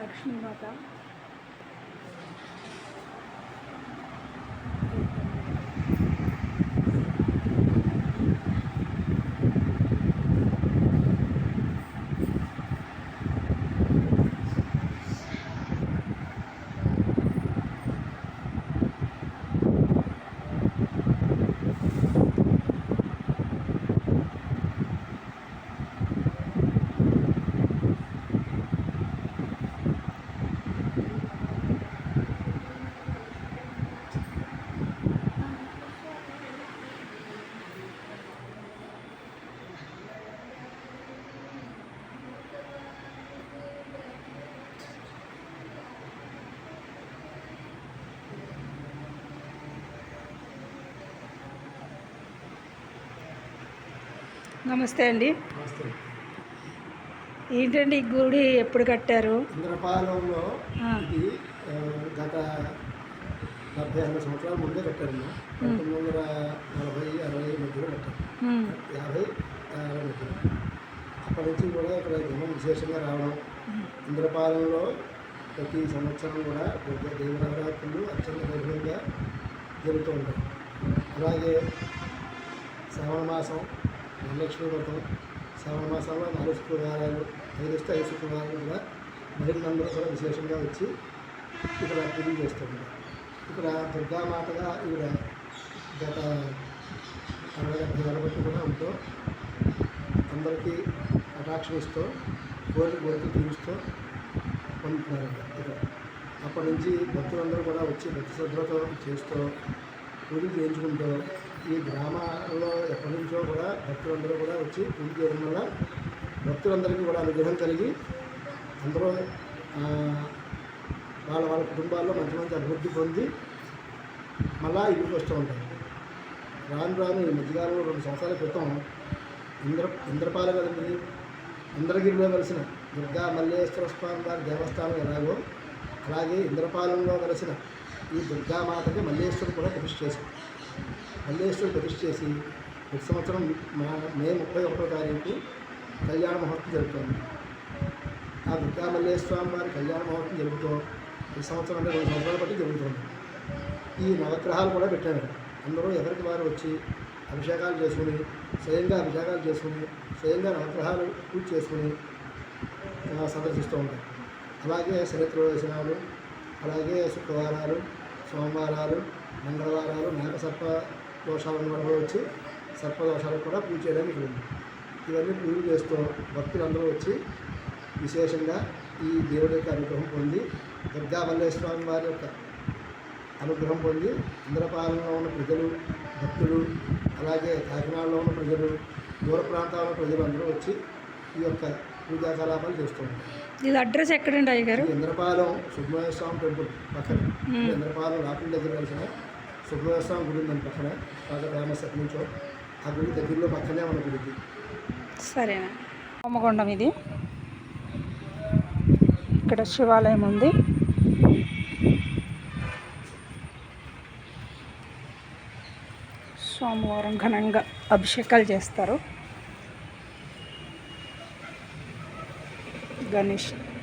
లక్ష్మీమాత. నమస్తే అండి. నమస్తే. ఏంటండి ఈ గుడి ఎప్పుడు కట్టారు? ఇంద్రపాలెంలో. ఇది గత డెబ్బై ఎనభై సంవత్సరాల ముందే కట్టారమ్మా పంతొమ్మిది వందల నలభై అరవై మధ్యలో కట్టారు. యాభై అరవై మధ్యలో. అప్పటి నుంచి కూడా ఇక్కడ జనం విశేషంగా రావడం ఇంద్రపాలెంలో ప్రతి సంవత్సరం కూడా ఒక దేవనవరాత్రులు అత్యంత వైభవంగా జరుగుతూ ఉంటాయి. అలాగే శ్రావణ మాసం వరలక్ష్మి వ్రతం శ్రావణ మాసంలో నాలుగు శుక్రవారాలు ఐదు వస్తే ఐదు శుక్రవారాలు కూడా మహిళలందరూ కూడా విశేషంగా వచ్చి ఇక్కడ పూజలు చేస్తుంటారు. ఇక్కడ దుర్గామాతగా ఈవిడ గత అరవై డెబ్బై ఏళ్ళ బట్టి కూడా ఉంటూ అందరికీ కటాక్షం ఇస్తూ కోరిక కోరికలు తీరుస్తూ పొందుతున్నారు ఇక్కడ. అప్పటి నుంచి భక్తులందరూ కూడా వచ్చి భక్తి శ్రద్ధలతో చేస్తూ పూజలు చేయించుకుంటూ ఈ గ్రామాల్లో ఎప్పటి నుంచో కూడా భక్తులందరూ కూడా వచ్చి పూజ చేయడం వల్ల భక్తులందరికీ కూడా అనుగ్రహం కలిగి అందరూ వాళ్ళ వాళ్ళ కుటుంబాల్లో మంచి మంచి అభివృద్ధి పొంది మళ్ళా ఇంటికి వస్తూ ఉంటారు. రాను రాను ఈ మధ్యకాలంలో రెండు సంవత్సరాల క్రితం ఇంద్ర ఇంద్రపాల కదండి ఇంద్రగిరిలో కలిసిన దుర్గా మల్లేశ్వర స్వామి వారి దేవస్థానం ఎలాగో అలాగే ఇంద్రపాలెంలో కలిసిన ఈ దుర్గామాతకి మల్లేశ్వరుడు కూడా ప్రతిష్ఠ చేశారు. మల్లేశ్వరుడు ప్రతిష్ఠ చేసి ప్రతి సంవత్సరం మా మే ముప్పై ఒకటో తారీఖు కళ్యాణ మహోత్సవం జరుగుతుంది. ఆ దుర్గా మల్లేశ్వరం వారి కళ్యాణ మహోత్సవం జరుగుతూ ప్రతి సంవత్సరం అంటే రెండు సంవత్సరాలు బట్టి జరుగుతుంది. ఈ నవగ్రహాలు కూడా పెట్టారు. అందరూ ఎవరికి వారు వచ్చి అభిషేకాలు చేసుకుని స్వయంగా అభిషేకాలు చేసుకుని స్వయంగా నవగ్రహాలు పూజ చేసుకుని సందర్శిస్తూ ఉంటారు. అలాగే శనిత్రవేశనాలు అలాగే శుక్రవారాలు సోమవారాలు మంగళవారాలు మేక సర్ప దోషాలను కూడా వచ్చి సర్పదోషాలకు కూడా పూజ చేయడానికి ఉంది ఇవన్నీ పూజలు చేస్తూ భక్తులందరూ వచ్చి విశేషంగా ఈ దేవుడి యొక్క అనుగ్రహం పొంది దుర్గా మల్లేశ్వరం వారి యొక్క అనుగ్రహం పొంది ఇంద్రపాలనలో ఉన్న ప్రజలు భక్తులు అలాగే కాకినాడలో ఉన్న ప్రజలు దూర ప్రాంతాల ప్రజలు అందరూ వచ్చి ఈ యొక్క పూజా కలాపాలు చేస్తూ ఇది అడ్రస్ ఎక్కడండి అయ్యగారు? ఇంద్రపాలెం సుబ్రహ్మణ్య స్వామి టెంపుల్ పక్కన. ఇంద్రపాలెం దగ్గర కలిసిన సుబ్రహ్మణ్య స్వామి గుడి ఉందని పక్కన. బాగా ఫేమస్ ఎక్కడి నుంచో. ఆ గుడి దగ్గరలో పక్కనే మన గుడికి సరేనా. హోమగుండం ఇది. ఇక్కడ శివాలయం ఉంది. సోమవారం ఘనంగా అభిషేకాలు చేస్తారు. Ganesha.